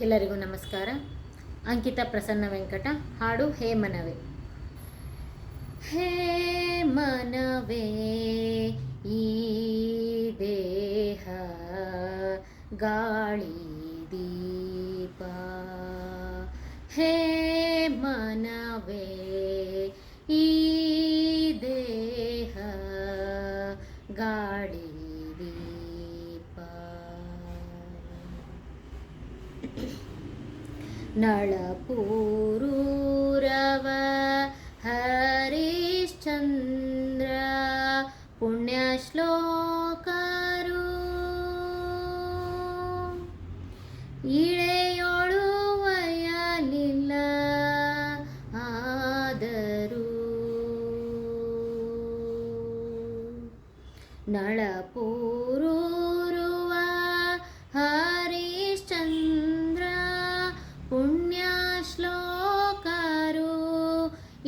ಎಲ್ಲರಿಗೂ ನಮಸ್ಕಾರ. ಅಂಕಿತ ಪ್ರಸನ್ನ ವೆಂಕಟ, ಹಾಡು ಹೇ ಮನವೇ. ಹೇ ಮನವೇ, ಈ ದೇಹ ಗಾಳಿ ದೀಪ. ಹೇ ಮನವೇ, ಈ ದೇಹ ಗಾಳಿ ನಳಪೂರೂರವ ಹರಿಶ್ಚಂದ್ರ ಪುಣ್ಯ ಶ್ಲೋಕರು ಇಳೆಯೊಳು ವಯಲಿಲ್ಲ ಆದರೂ ನಳಪೂರೂರುವ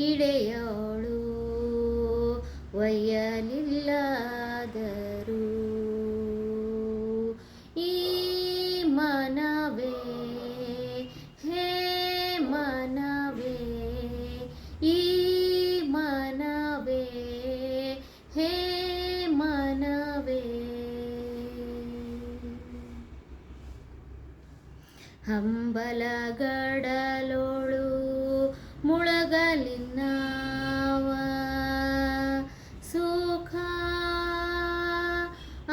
ಇಡೆಯೋಳು ಒಯ್ಯಲಿಲ್ಲದರೂ. ಈ ಮನವೇ ಹೇ ಮನವೇ ಈ ಮನವೇ ಹೇ ಮನವೇ. ಹಂಬಲಗಡಲೋಳು ಮುಳಗಲಿನ್ನವ ಸುಖ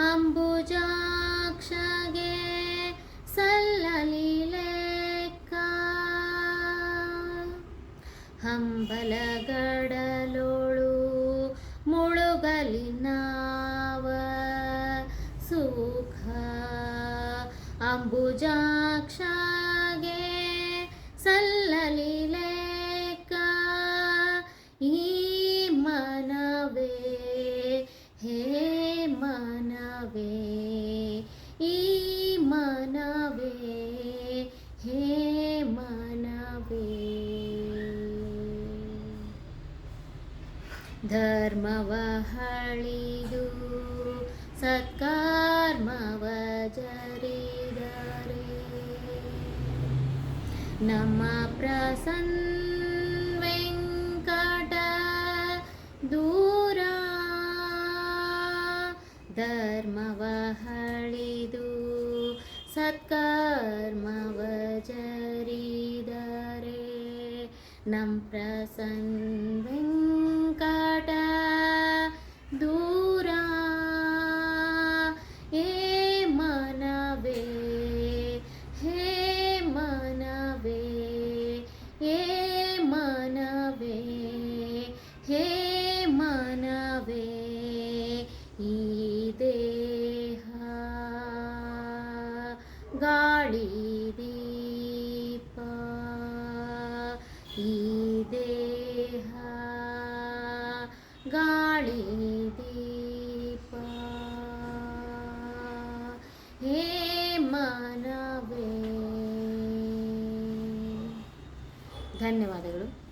ಅಂಬುಜಾಕ್ಷಗೆ ಸಲ್ಲಲಿಲೇಕ ಹಂಬಲಗಡಲೋಳು ಮುಳುಗಲಿನ ಸುಖ ಅಂಬುಜಾಕ್ಷಗೆ ಧರ್ಮವ ಹಳಿದು ಸತ್ಕರ್ಮವ ಜರಿದರೆ ನಮ್ಮ ಪ್ರಸನ್ನ ವೆಂಕಟ ದೂರ ಧರ್ಮವ ಹಳಿದು ಸತ್ಕರ್ಮವ ಜರಿದರೆ ನಮ್ ಪ್ರಸನ್ ಈ ದೇಹ ಗಾಳಿ ದೀಪ. ಈ ದೇಹ ಗಾಳಿ ದೀಪ. ಹೇ ಮನವೇ. ಧನ್ಯವಾದಗಳು.